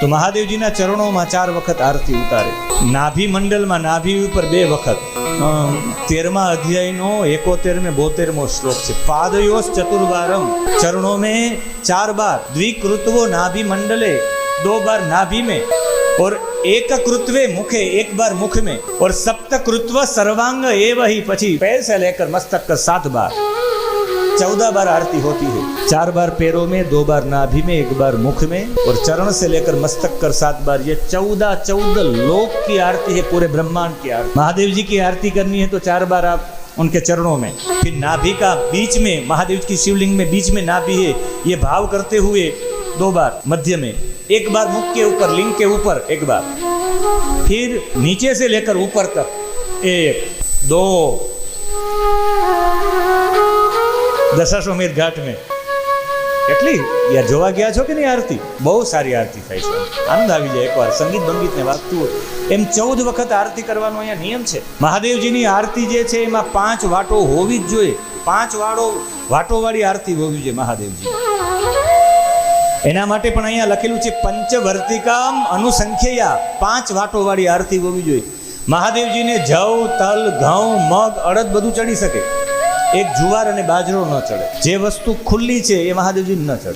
તો મહાદેવજીના ચરણોમાં ચાર વખત આરતી ઉતારે નાભી મંડળમાં નાભી ઉપર બે વખત અમ, તેરમા અધ્યાયનો એકોતેર में બોતેરમો શ્લોક છે પાદયોસ ચતુર્વારમ चरणों में चार बार द्विकृत्वो नाभि मंडले दो बार नाभि में और एक कृत्वे मुखे एक बार मुख में और सप्त कृत्व सर्वांग एव ही પછી पैर से लेकर मस्तक का सात बार चौदह बार आरती होती है। चार बार पैरों में, दो बार नाभि में, एक बार मुख में और चरण से लेकर मस्तक कर सात बार। ये चौदह चौदह लोक की आरती है, पूरे ब्रह्मांड की आरती। महादेव जी की आरती करनी है तो चार बार आप उनके चरणों में। फिर नाभि का बीच में, महादेव की शिवलिंग में बीच में नाभि है। ये भाव करते हुए दो बार मध्य में, एक बार मुख के ऊपर, लिंग के ऊपर, एक बार। फिर नीचे से लेकर ऊपर तक, एक, दो દશાશ્વમેધ ઘાટ મેં એટલી, યાર જોવા ગયા છો કે નહીં આરતી? બહુ સારી આરતી થાય છે. આનંદ આવી જાય એકવાર. સંગીત બંગીતને વાગતું હોય. એમ ચૌદ વખત આરતી કરવાનો અહીંયા નિયમ છે. મહાદેવજીની આરતી જે છે, એમાં પાંચ વાટો હોવી જ જોઈએ. પાંચ વાળો, વાટોવાળી આરતી હોવી જોઈએ મહાદેવજી એના માટે પણ અહીંયા લખેલું છે, પંચવર્તિકામ અનુસંખ્યા પાંચ વાટોવાળી આરતી હોવી જોઈએ. મહાદેવજીને જવ, તલ, ઘઉં, મગ, અડદ બધું ચડી શકે. એક જુવાર અને બાજરો ન ચડે. જે વસ્તુ ખુલ્લી છે એ મહાદેવજી ન ચડે.